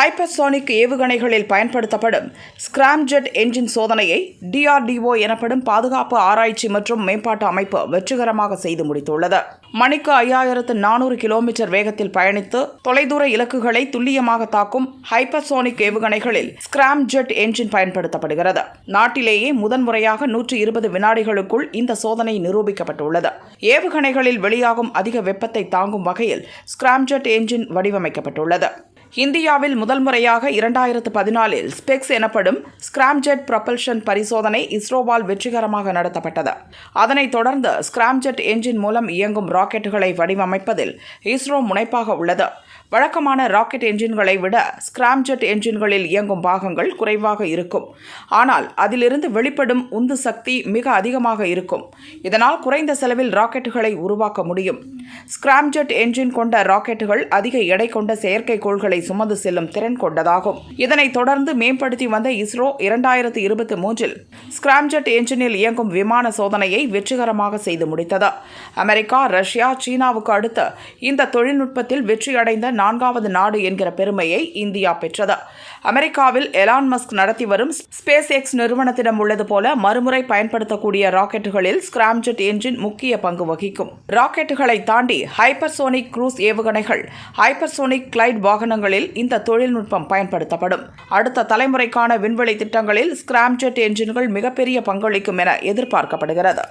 Hypersonic ஏவுகணைகளில் பயன்படுத்தப்படும் scramjet engine சோதனையை DRDO எனப்படும் பாதுகாப்பு ஆராய்ச்சி மற்றும் மேம்பாட்டு அமைப்பு வெற்றிகரமாக செய்து முடித்துள்ளது. மணிக்கு ஐயாயிரத்து நானூறு கிலோமீட்டர் வேகத்தில் பயணித்து தொலைதூர இலக்குகளை துல்லியமாக தாக்கும் ஹைப்பர்சோனிக் ஏவுகணைகளில் ஸ்கிராம்ஜெட் என்ஜின் பயன்படுத்தப்படுகிறது. நாட்டிலேயே முதன்முறையாக நூற்றி இருபது வினாடிகளுக்குள் இந்த சோதனை நிரூபிக்கப்பட்டுள்ளது. ஏவுகணைகளில் வெளியாகும் அதிக வெப்பத்தை தாங்கும் வகையில் ஸ்கிராம்ஜெட் என்ஜின் வடிவமைக்கப்பட்டுள்ளது. இந்தியாவில் முதல் முறையாக இரண்டாயிரத்து பதினாலில் ஸ்பெக்ஸ் எனப்படும் ஸ்கிராம்ஜெட் ப்ரொபல்ஷன் பரிசோதனை இஸ்ரோவால் வெற்றிகரமாக நடத்தப்பட்டது. அதனைத் தொடர்ந்து ஸ்கிராம்ஜெட் என்ஜின் மூலம் இயங்கும் ராக்கெட்டுகளை வடிவமைப்பதில் இஸ்ரோ முனைப்பாக உள்ளது. வழக்கமான ராக்கெட் என்ஜின்களை விட ஸ்கிராம்ஜெட் என்ஜின்களில் இயங்கும் பாகங்கள் குறைவாக இருக்கும். ஆனால் அதிலிருந்து வெளிப்படும் உந்து சக்தி மிக அதிகமாக இருக்கும். இதனால் குறைந்த செலவில் ராக்கெட்டுகளை உருவாக்க முடியும். ஸ்கிராம்ஜெட் என்ஜின் கொண்ட ராக்கெட்டுகள் அதிக எடை கொண்ட செயற்கைக்கோள்களை சுமந்து செல்லும் திறன் கொண்டதாகும். இதனைத் தொடர்ந்து மேம்படுத்தி வந்த இஸ்ரோ இரண்டாயிரத்தி இருபத்தி மூன்றில் ஸ்கிராம்ஜெட் என்ஜினில் இயங்கும் விமான சோதனையை வெற்றிகரமாக செய்து முடித்தது. அமெரிக்கா ரஷ்யா சீனாவுக்கு அடுத்து இந்த தொழில்நுட்பத்தில் வெற்றியடைந்த நான்காவது நாடு என்கிற பெருமையை இந்தியா பெற்றது. அமெரிக்காவில் எலான் மஸ்க் நடத்தி வரும் ஸ்பேஸ் எக்ஸ் நிறுவனத்திடம் உள்ளது போல மறுமுறை பயன்படுத்தக்கூடிய ராக்கெட்டுகளில் ஸ்கிராம்ஜெட் என்ஜின் முக்கிய பங்கு வகிக்கும். ராக்கெட்டுகளை தாண்டி ஹைப்பர்சோனிக் க்ரூஸ் ஏவுகணைகள் ஹைப்பர்சோனிக் கிளைட் வாகனங்கள் வாகனங்களில் இந்த தொழில்நுட்பம் பயன்படுத்தப்படும். அடுத்த தலைமுறைக்கான விண்வெளி திட்டங்களில் ஸ்கிராம்ஜெட் என்ஜின்கள் மிகப்பெரிய பங்களிக்கும் என எதிர்பார்க்கப்படுகிறது.